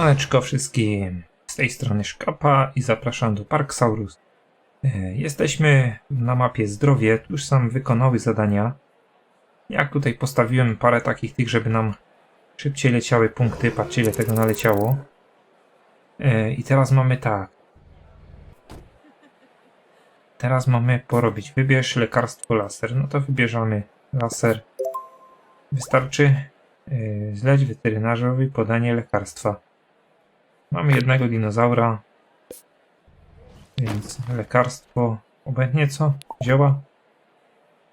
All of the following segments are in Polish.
Siemaneczko wszystkim, z tej strony Szkapa i zapraszam do Parksaurus. E, Jesteśmy na mapie zdrowie, tu już sam wykonały zadania. Jak tutaj postawiłem parę takich tych, żeby nam szybciej leciały punkty, patrzcie ile tego naleciało. E, I teraz mamy tak. Teraz mamy porobić, wybierz lekarstwo laser, no to wybierzemy laser. Wystarczy Yy, Zleć weterynarzowi podanie lekarstwa. Mamy jednego dinozaura, więc lekarstwo obecnie co? Zioła?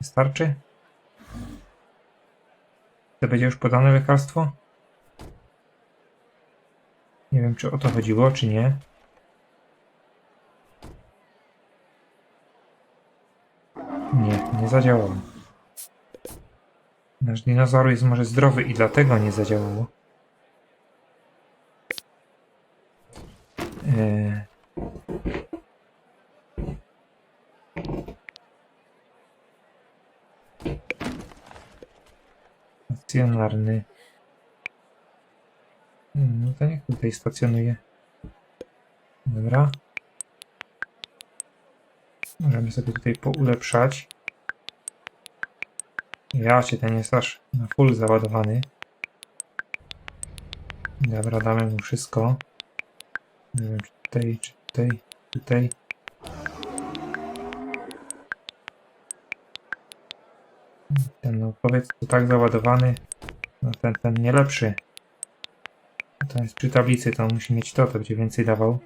Wystarczy? To będzie już podane lekarstwo? Nie wiem, czy o to chodziło, czy nie. Nie, nie zadziałało. Nasz dinozaur jest może zdrowy i dlatego nie zadziałało. Eee. Stacjonarny. Hmm, No to niech tutaj stacjonuje. Dobra. Możemy sobie tutaj poulepszać. Ja cię ten jest aż na full załadowany. Dobra, damy mu wszystko. Nie wiem, czy tutaj, czy tutaj, tutaj. Ten, no powiedz, to tak załadowany. No ten, ten nie lepszy. To jest przy tablicy, to musi mieć to, to będzie więcej dawał.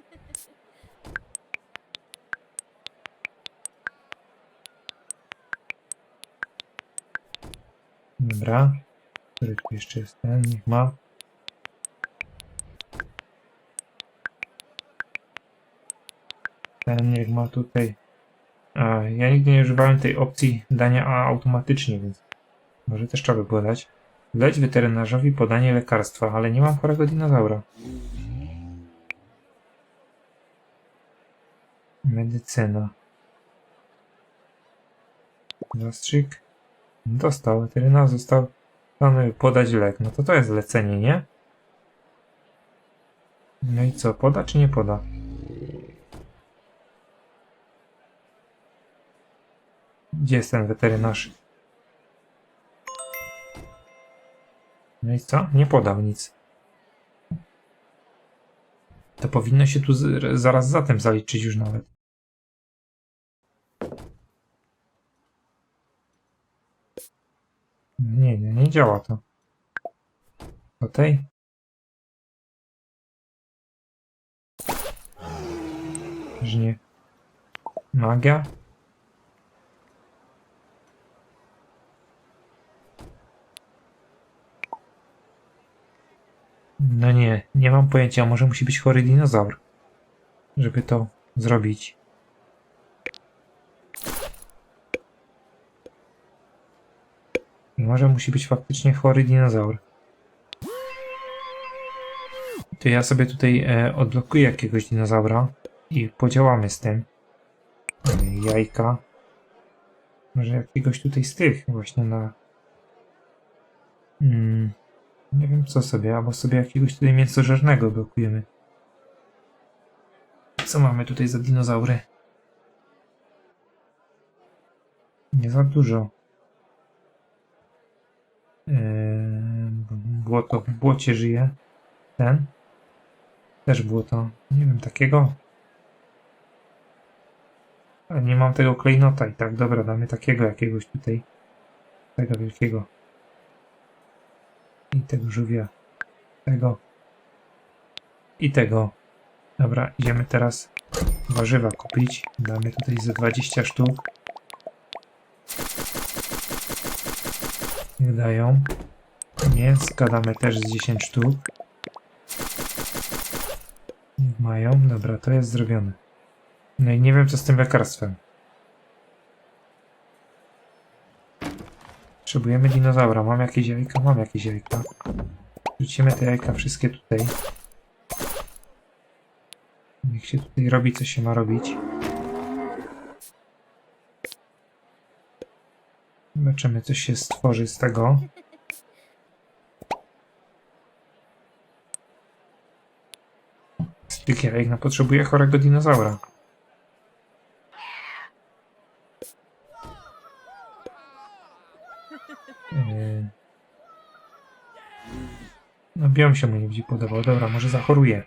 Dobra. Który tu jeszcze jest ten? Niech ma. Ten niech ma tutaj. A, ja nigdy nie używałem tej opcji dania A automatycznie, więc może też trzeba by było dać. Leć weterynarzowi podanie lekarstwa, ale nie mam chorego dinozaura. Medycyna. Zastrzyk. Dostał, weterynarz został plany podać lek. No to to jest zlecenie, nie? No i co, poda czy nie poda? Gdzie jest ten weterynarz? No i co? Nie podał nic. To powinno się tu zaraz za tym zaliczyć już nawet. Nie, nie, nie działa to. Do tej? Że nie. Magia? No nie, nie mam pojęcia, może musi być chory dinozaur, żeby to zrobić. Może musi być faktycznie chory dinozaur. To ja sobie tutaj e, odblokuję jakiegoś dinozaura i podziałamy z tym. E, jajka. Może jakiegoś tutaj z tych właśnie na... Mm, nie wiem co sobie, albo sobie jakiegoś tutaj mięsożernego blokujemy. Co mamy tutaj za dinozaury? Nie za dużo. Yy, błoto, w błocie żyje. Ten. Też błoto. Nie wiem, takiego. Ale nie mam tego klejnota i tak, dobra, damy takiego jakiegoś tutaj. Tego wielkiego. I tego żółwia. Tego. I tego. Dobra, idziemy teraz warzywa kupić. Damy tutaj ze 20 sztuk. Niech dają. Mięska damy też z 10 sztuk. Niech mają. Dobra, to jest zrobione. No i nie wiem co z tym lekarstwem. Potrzebujemy dinozaura. Mam jakieś jajka? Mam jakieś jajka. Rzucimy te jajka wszystkie tutaj. Niech się tutaj robi co się ma robić. Zobaczymy, co się stworzy z tego. tych jajek, no potrzebuję chorego dinozaura. Yy. No biom się mu nie będzie podobał. Dobra, może zachoruje.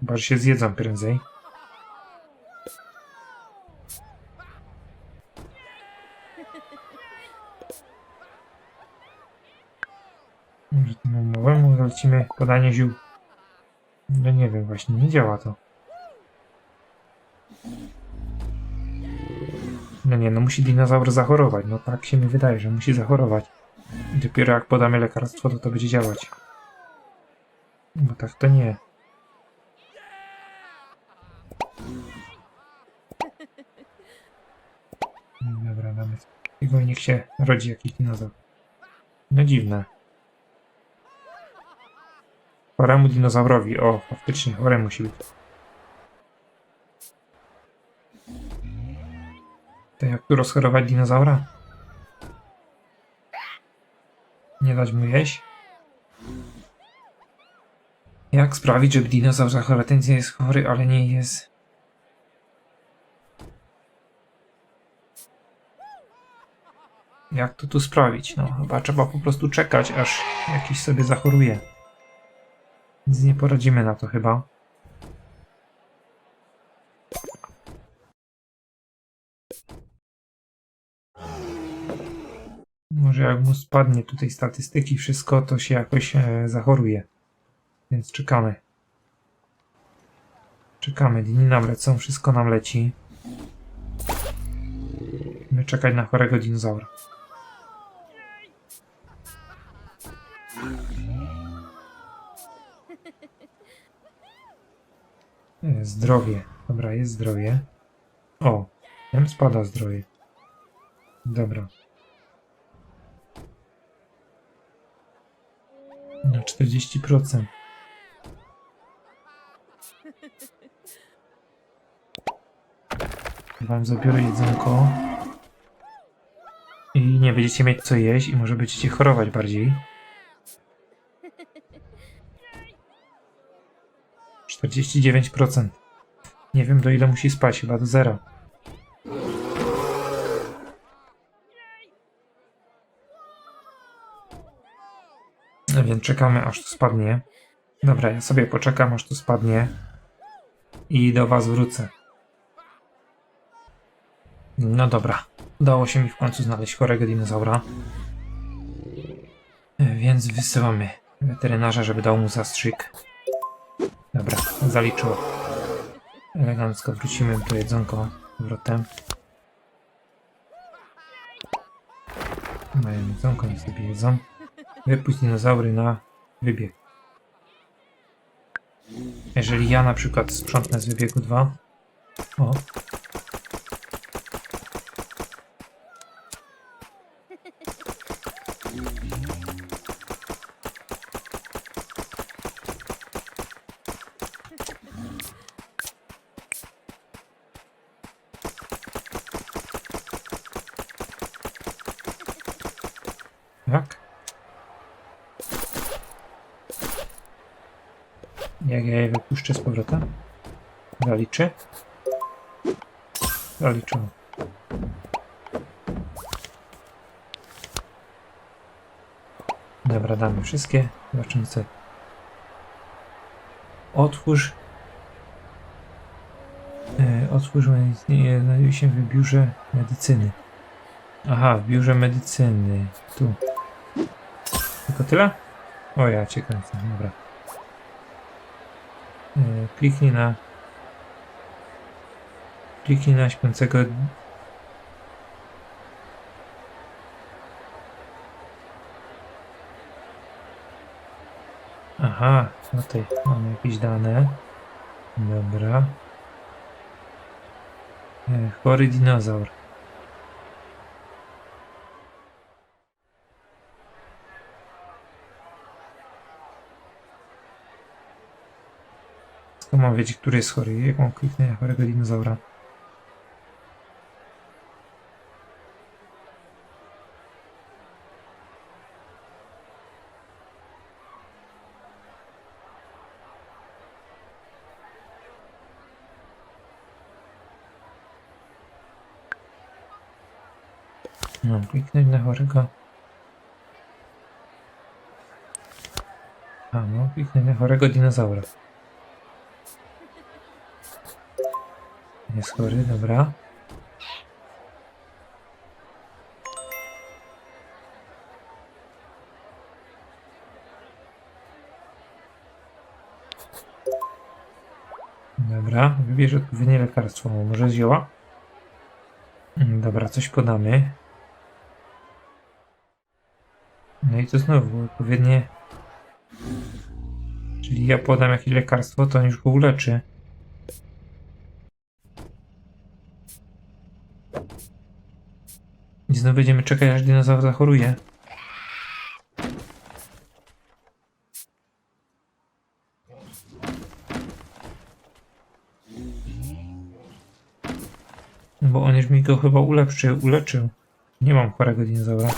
Chyba, że się zjedzą prędzej. Umowemu zalecimy podanie ziół. No nie wiem, właśnie nie działa to. No nie, no musi dinozaur zachorować. No tak się mi wydaje, że musi zachorować. Dopiero jak podamy lekarstwo, to to będzie działać. Bo tak to nie. Dobra, damy tego niech się rodzi jakiś dinozaur. No dziwne. Choremu dinozaurowi. O, faktycznie, chore musi być. To jak tu rozchorować dinozaura? Nie dać mu jeść? Jak sprawić, żeby dinozaur zachorował? Ten jest chory, ale nie jest... Jak to tu sprawić? No, chyba trzeba po prostu czekać, aż jakiś sobie zachoruje. Nic nie poradzimy na to chyba. Może jak mu spadnie tutaj statystyki, wszystko, to się jakoś e, zachoruje. Więc czekamy. Czekamy, dni nam lecą, wszystko nam leci. Musimy czekać na chorego dinozaura. Zdrowie. Dobra, jest zdrowie. O, tam spada zdrowie. Dobra. Na 40%. Wam zabiorę jedzonko. I nie będziecie mieć co jeść i może będziecie chorować bardziej. 49%. Nie wiem do ile musi spać, chyba do zera. Więc czekamy aż to spadnie. Dobra, ja sobie poczekam aż to spadnie. I do was wrócę. No dobra. Udało się mi w końcu znaleźć chorego dinozaura. Więc wysyłamy weterynarza, żeby dał mu zastrzyk. Dobra, zaliczyło. Elegancko wrócimy do jedzonko powrotem. Mają jedzonko, niech sobie jedzą. Wypuść dinozaury na wybieg. Jeżeli ja na przykład sprzątnę z wybiegu 2. O. Tak. Jak ja je wypuszczę z powrotem? Zaliczy? Zaliczyło. Dobra, damy wszystkie. Zobaczymy co. Otwórz. E, otwórz istnieje, znajduje się w biurze medycyny. Aha, w biurze medycyny. Tu. Tylko tyle? O ja kręcę, dobra. E, kliknij na... Kliknij na śpiącego... Aha, tutaj mamy jakieś dane. Dobra. E, chory dinozaur. Skąd mam wiedzieć, który jest chory? Jak mam kliknąć na chorego dinozaura? Mam kliknąć na chorego. A, no, mam kliknąć na chorego dinozaura. Jest chory, dobra. Dobra, wybierz odpowiednie lekarstwo. Może zioła? Mm, Dobra, coś podamy. No i to znowu odpowiednie. Czyli ja podam jakieś lekarstwo, to on już go uleczy. I znowu będziemy czekać, aż dinozaur zachoruje. Bo on już mi go chyba ulepszył, uleczył. Nie mam chorego dinozaura.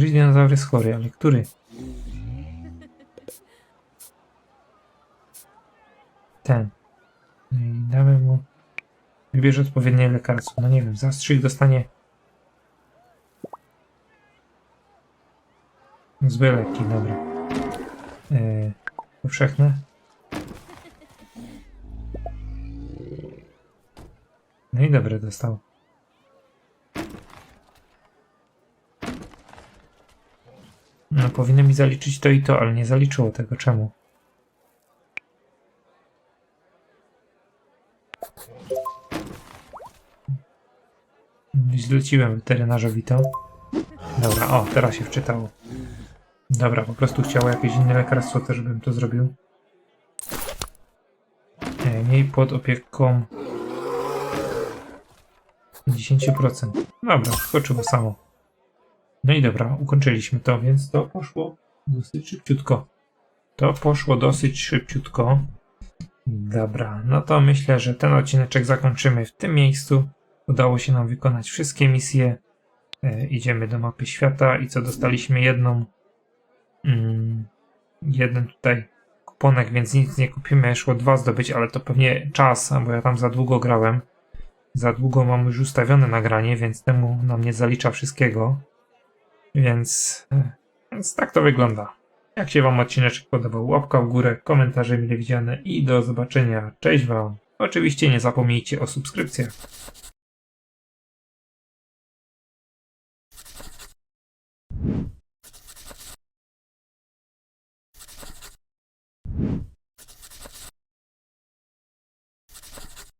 Który dinozaur jest chory, ale który? Ten. No I damy mu... Wybierz odpowiednie lekarstwo. No nie wiem, zastrzyk dostanie... Złe leki, dobra. Yy, powszechne. No i dobre dostał. No powinno mi zaliczyć to i to, ale nie zaliczyło tego. Czemu? Zleciłem weterynarzowi to. Dobra, o, teraz się wczytało. Dobra, po prostu chciało jakieś inne lekarstwo też, żebym to zrobił. E, Miej pod opieką 10%. Dobra, skoczyło samo. No i dobra, ukończyliśmy to, więc to poszło dosyć szybciutko. To poszło dosyć szybciutko. Dobra, no to myślę, że ten odcineczek zakończymy w tym miejscu. Udało się nam wykonać wszystkie misje. E, idziemy do mapy świata i co dostaliśmy jedną mm, jeden tutaj kuponek, więc nic nie kupimy. Szło dwa zdobyć, ale to pewnie czas, bo ja tam za długo grałem. Za długo mam już ustawione nagranie, więc temu nam nie zalicza wszystkiego. Więc, więc tak to wygląda. Jak się Wam odcinek podobał, łapka w górę, komentarze mile widziane i do zobaczenia. Cześć Wam. Oczywiście nie zapomnijcie o subskrypcjach.